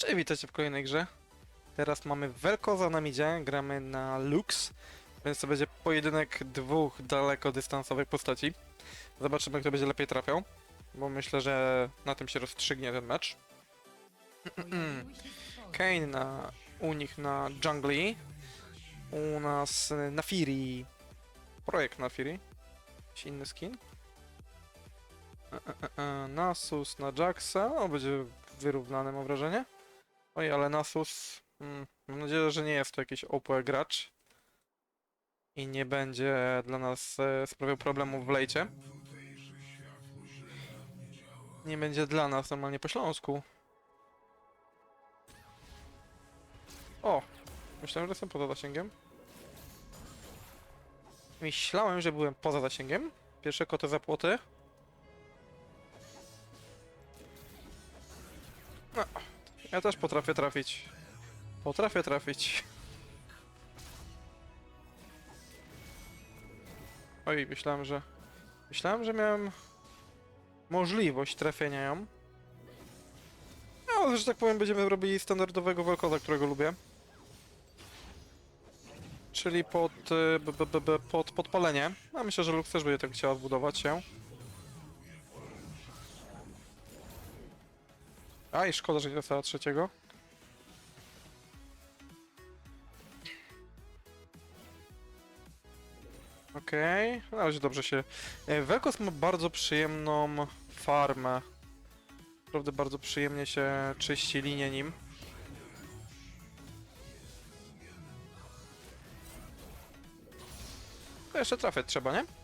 Cześć, witajcie w kolejnej grze. Teraz mamy Velkoza na midzie, gramy na Lux, więc to będzie pojedynek dwóch dalekodystansowych postaci. Zobaczymy, kto będzie lepiej trafiał, bo myślę, że na tym się rozstrzygnie ten mecz. Kane na, u nich na Jungli, u nas na Fury, projekt na Fury, jakiś inny skin. Nasus na Jaxa, o będzie wyrównane mam wrażenie. Oj, ale Nasus, mm, mam nadzieję, że nie jest to jakiś OP gracz i nie będzie dla nas e, sprawiał problemów w lejcie. Nie będzie dla nas normalnie po śląsku. O! Myślałem, że jestem poza zasięgiem. Myślałem, że byłem poza zasięgiem. Pierwsze koty za płoty. No, ja też potrafię trafić. Potrafię trafić. Oj, myślałem, że... Myślałem, że miałem możliwość trafienia ją. No, że tak powiem, będziemy robili standardowego walkoza, którego lubię. Czyli pod, y, pod podpalenie. A myślę, że Lux też będzie tak chciała zbudować się. Aj, szkoda, że nie dostała trzeciego. Okej, okay. na razie dobrze się... Velkos ma bardzo przyjemną farmę. Naprawdę bardzo przyjemnie się czyści linię nim. To jeszcze trafiać trzeba, nie?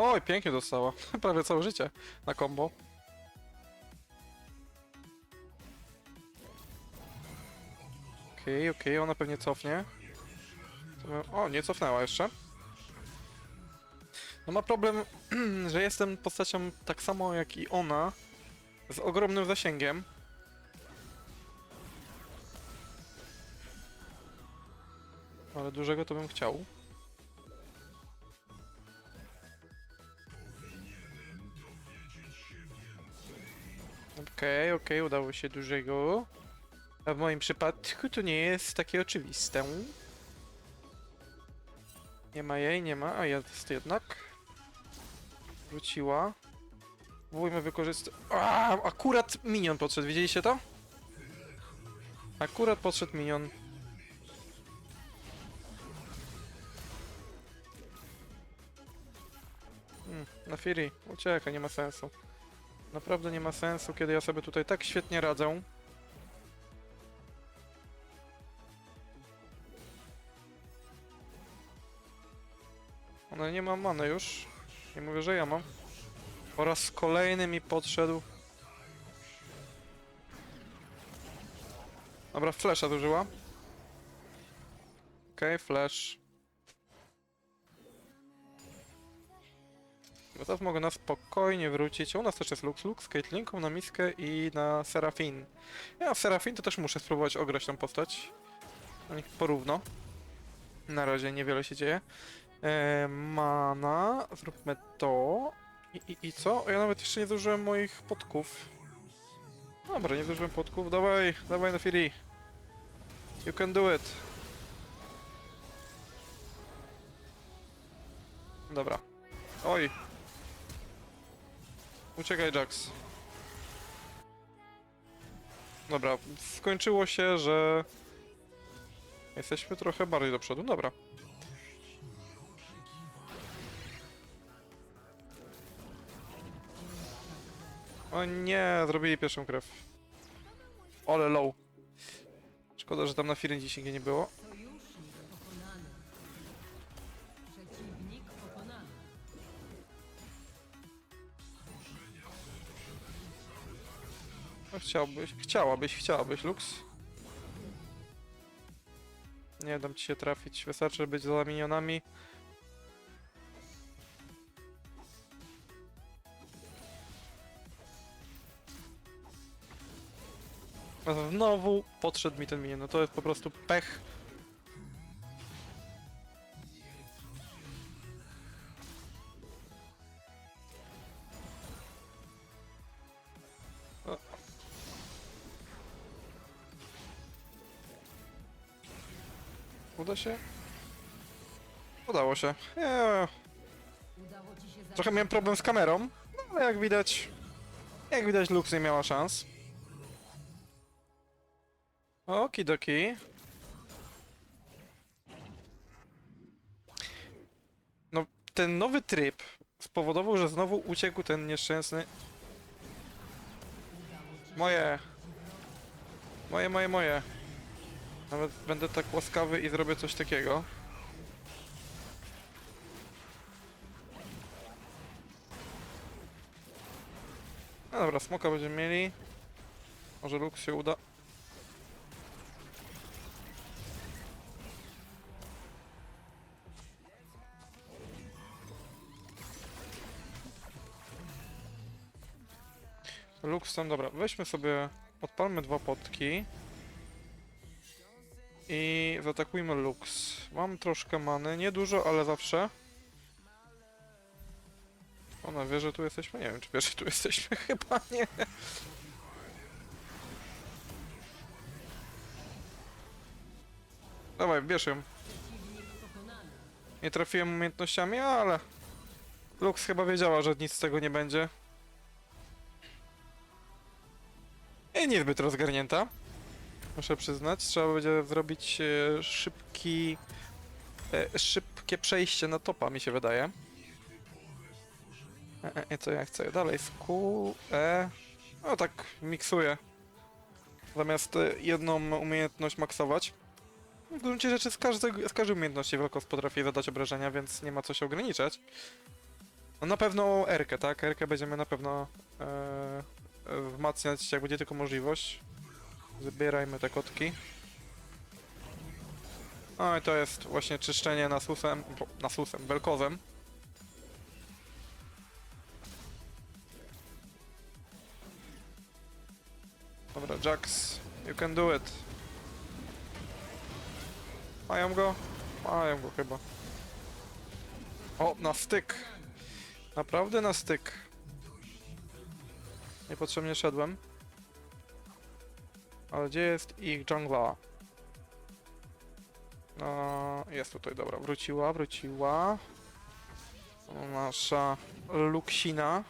Oj, pięknie dostała. Prawie całe życie na combo. Okej, okej, ona pewnie cofnie. O, nie cofnęła jeszcze. No ma problem, że jestem postacią tak samo jak i ona, z ogromnym zasięgiem. Ale dużego to bym chciał. Okej, okej, udało się dużego. A w moim przypadku to nie jest takie oczywiste. Nie ma jej, nie ma, a jest jednak. Wróciła. Próbujmy wykorzystać... Akurat minion podszedł, widzieliście to? Akurat podszedł minion. Hmm, na Fury, ucieka, nie ma sensu. Naprawdę nie ma sensu, kiedy ja sobie tutaj tak świetnie radzę. Ona nie ma many już. Nie mówię, że ja mam. Po raz kolejny mi podszedł. Dobra, flasha zużyła. Okej, flash. Bo teraz mogę na spokojnie wrócić. U nas też jest Lux Lux, Caitlynką na miskę i na Serafin. Ja w Serafin to też muszę spróbować ograć tą postać. Porówno. Na razie niewiele się dzieje. E, mana, zróbmy to. I, i, I co? Ja nawet jeszcze nie zużyłem moich podków. Dobra, nie zużyłem podków. Dawaj, dawaj na Fury. You can do it. Dobra. Oj. Uciekaj, Jax. Dobra, skończyło się, że... Jesteśmy trochę bardziej do przodu. Dobra. O nie, zrobili pierwszą krew. Ole low. Szkoda, że tam na Firenze dzisiaj nie było. Chciałbyś, chciałabyś, chciałabyś, Lux. Nie dam ci się trafić, wystarczy być za minionami. Znowu podszedł mi ten minion, no to jest po prostu pech. Się? Udało się. Eee, trochę miałem problem z kamerą, no ale jak widać... Jak widać Lux nie miała szans. Okidoki. No, ten nowy tryb spowodował, że znowu uciekł ten nieszczęsny... Moje. Moje, moje, moje. Nawet będę tak łaskawy i zrobię coś takiego. No dobra, smoka będziemy mieli. Może Lux się uda. Lux tam, dobra, weźmy sobie, odpalmy dwa potki. I zaatakujmy Lux. Mam troszkę many, nie dużo, ale zawsze. Ona wie, że tu jesteśmy? Nie wiem, czy wie, że tu jesteśmy. Chyba nie. Dawaj, bierz ją. Nie trafiłem umiejętnościami, ale... Lux chyba wiedziała, że nic z tego nie będzie. I niezbyt rozgarnięta. Muszę przyznać. Trzeba będzie zrobić e, szybki... E, szybkie przejście na topa, mi się wydaje. E, e, co ja chcę? Dalej, z E... No tak, miksuję. Zamiast jedną umiejętność maksować. W gruncie rzeczy z, każdego, z każdej umiejętności Velkos potrafi zadać obrażenia, więc nie ma co się ograniczać. No na pewno Erkę, tak? Erkę będziemy na pewno e, wzmacniać, jak będzie tylko możliwość. Zbierajmy te kotki. No i to jest właśnie czyszczenie nasusem, nasusem, Velkozem. Dobra, Jax, you can do it. Mają go? Mają go chyba. O, na styk. Naprawdę na styk. Niepotrzebnie szedłem. Ale gdzie jest ich jungla? No, jest tutaj, dobra. Wróciła, wróciła. Nasza Luksina.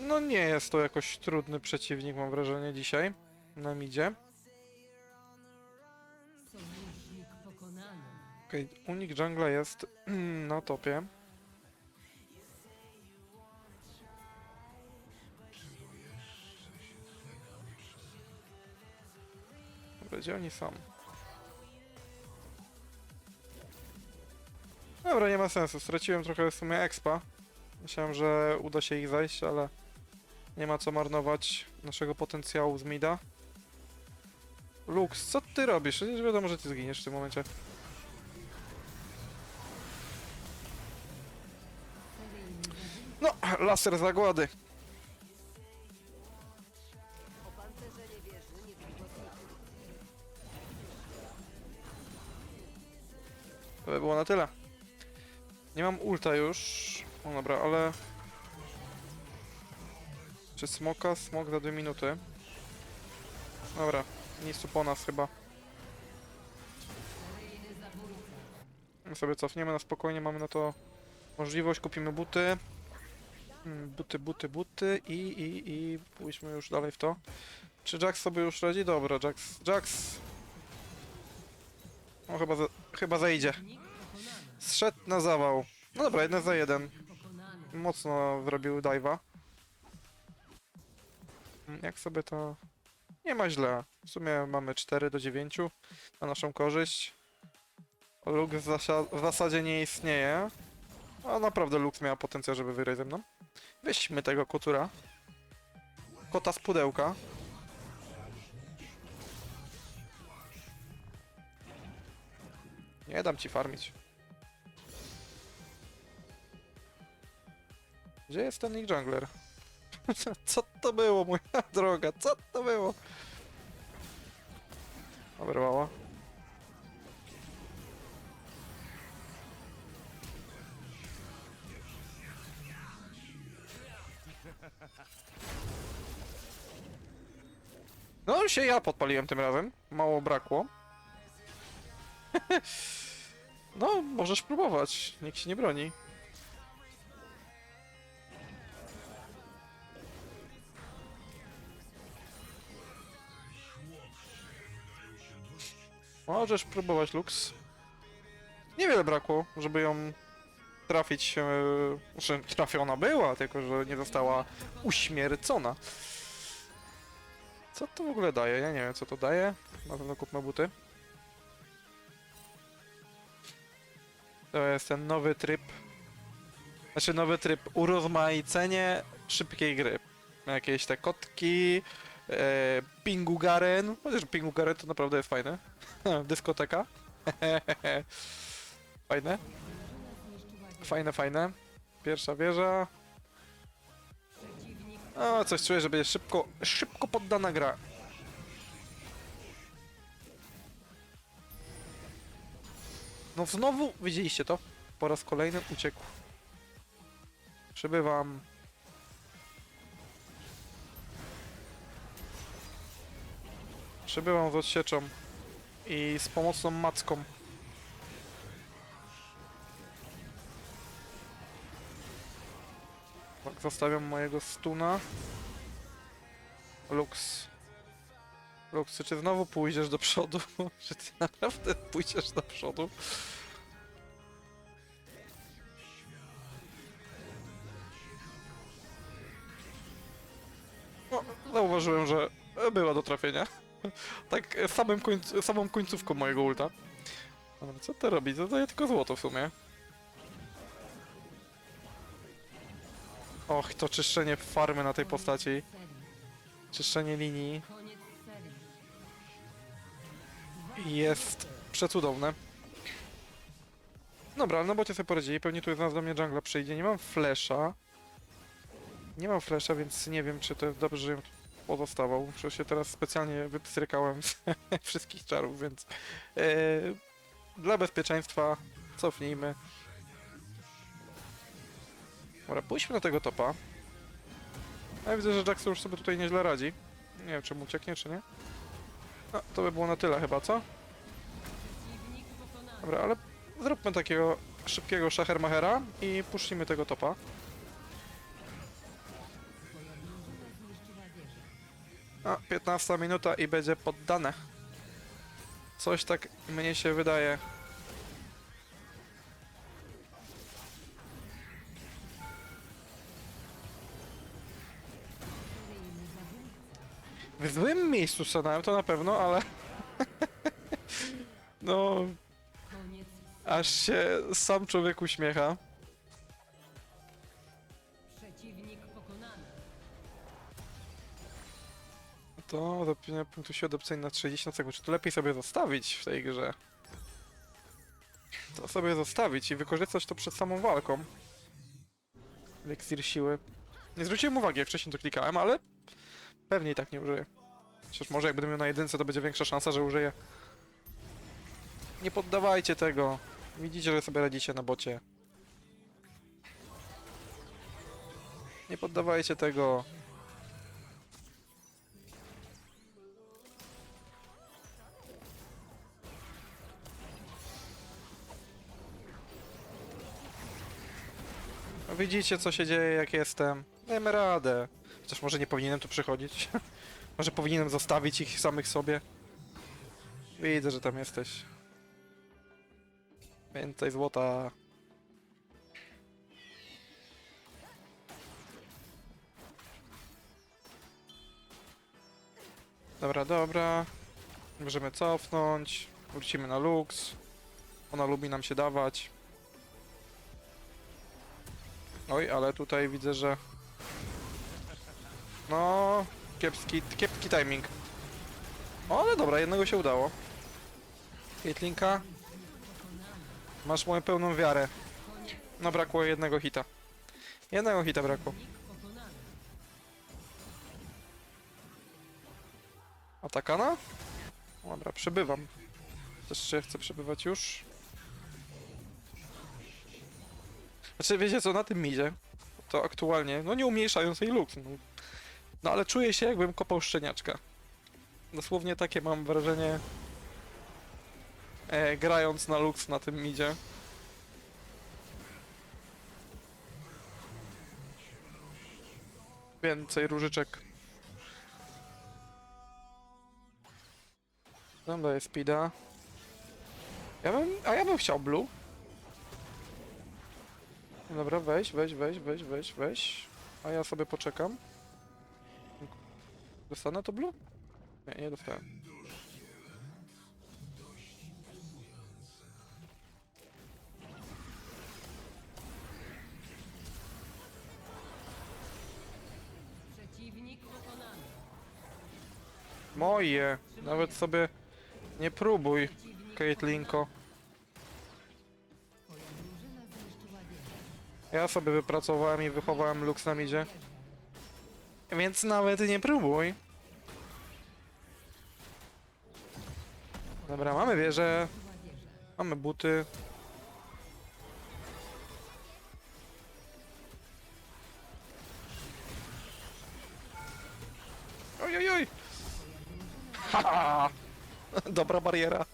No nie jest to jakoś trudny przeciwnik, mam wrażenie, dzisiaj. Na midzie. Okej, unik jungla jest na topie. Gdzie oni są? Dobra, nie ma sensu. Straciłem trochę w sumie expa. Myślałem, że uda się ich zajść, ale nie ma co marnować naszego potencjału z mida. Lux, co ty robisz? Przecież wiadomo, że ty zginiesz w tym momencie. No, laser zagłady. Było na tyle. Nie mam ulta już. No dobra, ale... Czy smoka? Smok za dwie minuty. Dobra, nic tu po nas chyba. Sobie cofniemy na spokojnie, mamy na to możliwość, kupimy buty. Mm, Buty, buty, buty i, i, i pójdźmy już dalej w to. Czy Jax sobie już radzi? Dobra, Jax, Jax. No chyba, za, chyba zajdzie. Zszedł na zawał. No dobra, jeden za jeden. Mocno zrobił dive'a. Jak sobie to... Nie ma źle. W sumie mamy 4 do 9 na naszą korzyść. Lux w zasadzie nie istnieje. A naprawdę Lux miała potencjał, żeby wygrać ze mną. Weźmy tego kotura. Kota z pudełka. Nie dam ci farmić. Gdzie jest ten Nick Jungler? Co to było, moja droga? Co to było? Oberwało. No się ja podpaliłem tym razem. Mało brakło. no, możesz próbować. Nikt się nie broni. Możesz próbować, Lux. Niewiele brakło, żeby ją trafić. E, znaczy, trafiona była, tylko że nie została uśmiercona. Co to w ogóle daje? Ja nie wiem, co to daje. Na pewno kupmy buty. To jest ten nowy tryb. Znaczy nowy tryb urozmaicenie szybkiej gry. Jakieś te kotki, e, Pingu Garen. Chociaż Pingu Garen to naprawdę jest fajne. Dyskoteka. fajne. Fajne, fajne. Pierwsza wieża. O, coś czuję, że będzie szybko, szybko poddana gra. No znowu, widzieliście to? Po raz kolejny uciekł. Przybywam. Przybywam z odsieczą i z pomocną macką. Tak, zostawiam mojego stuna. Lux. Lux, czy znowu pójdziesz do przodu? czy ty naprawdę pójdziesz do przodu? No, zauważyłem, że była do trafienia. Tak samym końc samą końcówką mojego ulta. Ale co to robi? To daje tylko złoto w sumie. Och, to czyszczenie farmy na tej postaci. Czyszczenie linii jest przecudowne. Dobra, no bo cię sobie poradzili. Pewnie tu zaraz do mnie jungla przyjdzie. Nie mam flesza. Nie mam flesza, więc nie wiem, czy to jest dobrze, że pozostawał. Przecież się teraz specjalnie wypstrykałem z wszystkich czarów, więc e, dla bezpieczeństwa cofnijmy. Dobra, pójdźmy na tego topa. Ja widzę, że Jackson już sobie tutaj nieźle radzi. Nie wiem, czy mu ucieknie, czy nie. No, to by było na tyle chyba, co? Dobra, ale zróbmy takiego szybkiego szachermachera i puszczimy tego topa. A, 15 minuta i będzie poddane. Coś tak mnie się wydaje. W złym miejscu stanąłem, to na pewno, ale... no, aż się sam człowiek uśmiecha. To zapewnia punktu się adopcyjny na 30 sekund. Czy to lepiej sobie zostawić w tej grze? To sobie zostawić i wykorzystać to przed samą walką. Eliksir siły. Nie zwróciłem uwagi, jak wcześniej to klikałem, ale pewnie i tak nie użyję. Chociaż może jak będę miał na jedynce, to będzie większa szansa, że użyję. Nie poddawajcie tego. Widzicie, że sobie radzicie na bocie. Nie poddawajcie tego. Widzicie co się dzieje jak jestem. Dajmy radę. Chociaż może nie powinienem tu przychodzić. może powinienem zostawić ich samych sobie. Widzę, że tam jesteś. Więcej złota. Dobra, dobra. Możemy cofnąć. Wrócimy na Lux. Ona lubi nam się dawać. Oj, ale tutaj widzę, że... No... Kiepski, kiepski timing. O, ale dobra, jednego się udało. Caitlynka, masz moją pełną wiarę. No brakło jednego hita. Jednego hita brakło. Atakana? Dobra, przebywam. Też czy chcę przebywać już? Znaczy, wiecie co, na tym midzie, to aktualnie, no nie umniejszając jej luk, no, no ale czuję się jakbym kopał szczeniaczka. Dosłownie takie mam wrażenie e, grając na Lux na tym midzie. Więcej różyczek. Tam daje speeda. Ja bym, a ja bym chciał blue. Dobra, weź, weź, weź, weź, weź, weź. A ja sobie poczekam. Dostanę to blue? Nie, nie dostałem. Moje! Nawet sobie nie próbuj, Caitlinko. Ja sobie wypracowałem i wychowałem Lux na midzie. Więc nawet nie próbuj. Dobra, mamy wieżę, mamy buty. Oj, oj, oj! Haha! Dobra bariera.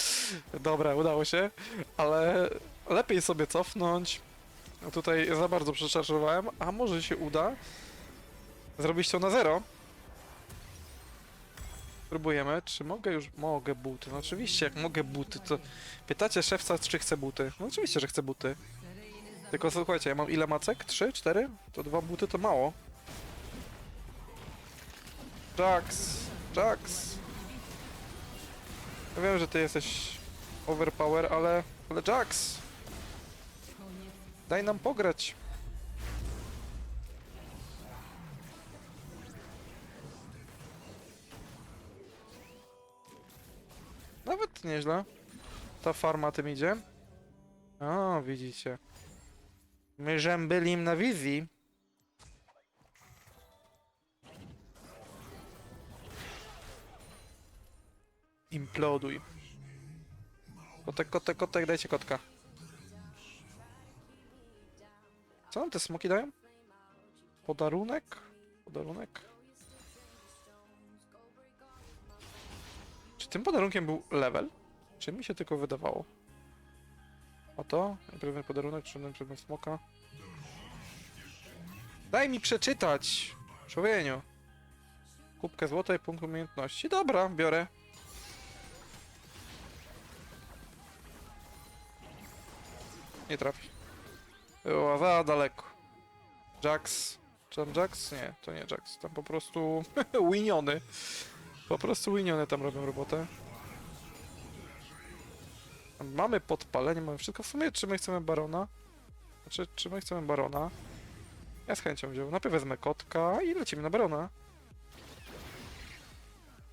Dobra, udało się, ale lepiej sobie cofnąć. Tutaj za bardzo przeszarżowałem, a może się uda zrobić to na zero. Próbujemy. Czy mogę już... Mogę buty. No oczywiście, jak mogę buty, to... Pytacie szewca, czy chce buty. No oczywiście, że chce buty. Tylko słuchajcie, ja mam ile macek? Trzy? Cztery? To dwa buty to mało. Jax! Jax! Ja wiem, że ty jesteś overpower, ale... Ale Jax! Daj nam pograć! Nawet nieźle. Ta farma tym idzie. O, widzicie. My żem byli im na wizji. Imploduj. Kotek, kotek, kotek, dajcie kotka. Co nam te smoki dają? Podarunek? Podarunek? Czy tym podarunkiem był level? Czy mi się tylko wydawało? A to? Najpierw podarunek, czy przedmiot smoka? Daj mi przeczytać! Człowieniu. Kubkę złota i punkt umiejętności. Dobra, biorę. Nie trafi. Było za daleko. Jax. Czy tam Jax? Nie, to nie Jax. Tam po prostu winiony. Po prostu winiony tam robią robotę. Mamy podpalenie, mamy wszystko. W sumie czy my chcemy barona? Znaczy, czy my chcemy barona? Ja z chęcią wziął. Najpierw wezmę kotka i lecimy na barona.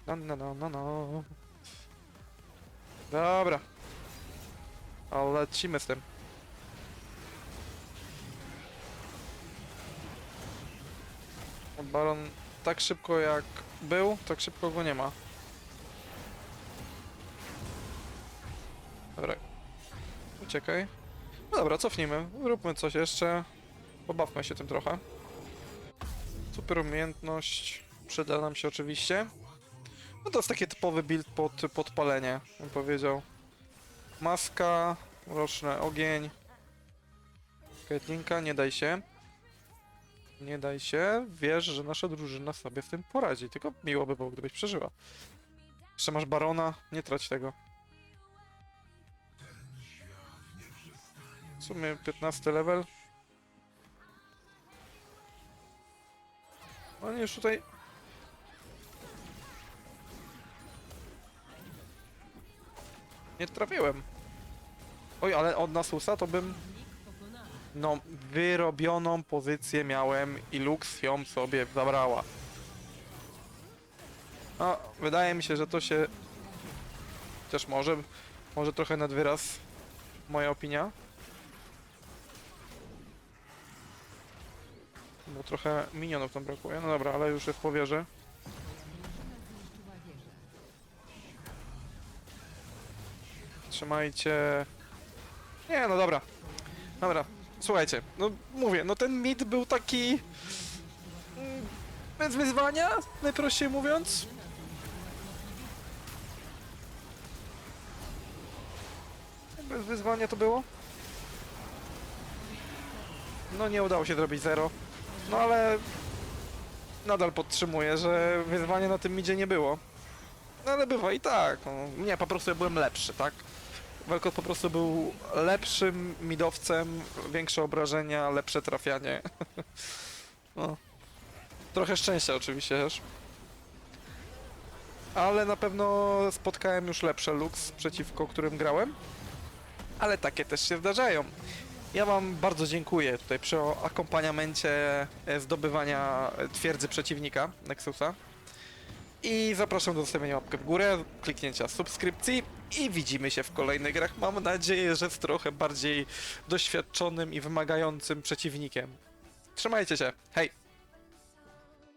No, no, no, no, no. Dobra. Ale lecimy z tym. Baron tak szybko jak był, tak szybko go nie ma. Dobra. Uciekaj. No dobra, cofnijmy. Róbmy coś jeszcze. Pobawmy się tym trochę. Super umiejętność. Przyda nam się oczywiście. No to jest taki typowy build pod podpalenie, bym powiedział. Maska, roczny ogień. Caitlinka, nie daj się. Nie daj się. Wiesz, że nasza drużyna sobie z tym poradzi. Tylko miło by było, gdybyś przeżyła. Jeszcze masz barona, nie trać tego. W sumie 15 level. Oni już tutaj... Nie trafiłem. Oj, ale od Nasusa to bym... No, wyrobioną pozycję miałem i Lux ją sobie zabrała. No, wydaje mi się, że to się... Chociaż może, może trochę nad wyraz moja opinia. Bo trochę minionów tam brakuje. No dobra, ale już jest po wieży. Trzymajcie... Nie, no dobra. Dobra, Słuchajcie, no mówię, no ten mit był taki... Mm, bez wyzwania, najprościej mówiąc. Bez wyzwania to było. No nie udało się zrobić zero. No ale nadal podtrzymuję, że wyzwania na tym midzie nie było. No ale bywa i tak. No, nie, po prostu ja byłem lepszy, tak? Welkot po prostu był lepszym midowcem, większe obrażenia, lepsze trafianie. no. Trochę szczęścia oczywiście też. Ale na pewno spotkałem już lepsze Lux, przeciwko którym grałem. Ale takie też się zdarzają. Ja wam bardzo dziękuję tutaj przy akompaniamencie e, zdobywania e, twierdzy przeciwnika Nexusa. I zapraszam do zostawienia łapkę w górę, kliknięcia subskrypcji i widzimy się w kolejnych grach. Mam nadzieję, że z trochę bardziej doświadczonym i wymagającym przeciwnikiem. Trzymajcie się, hej!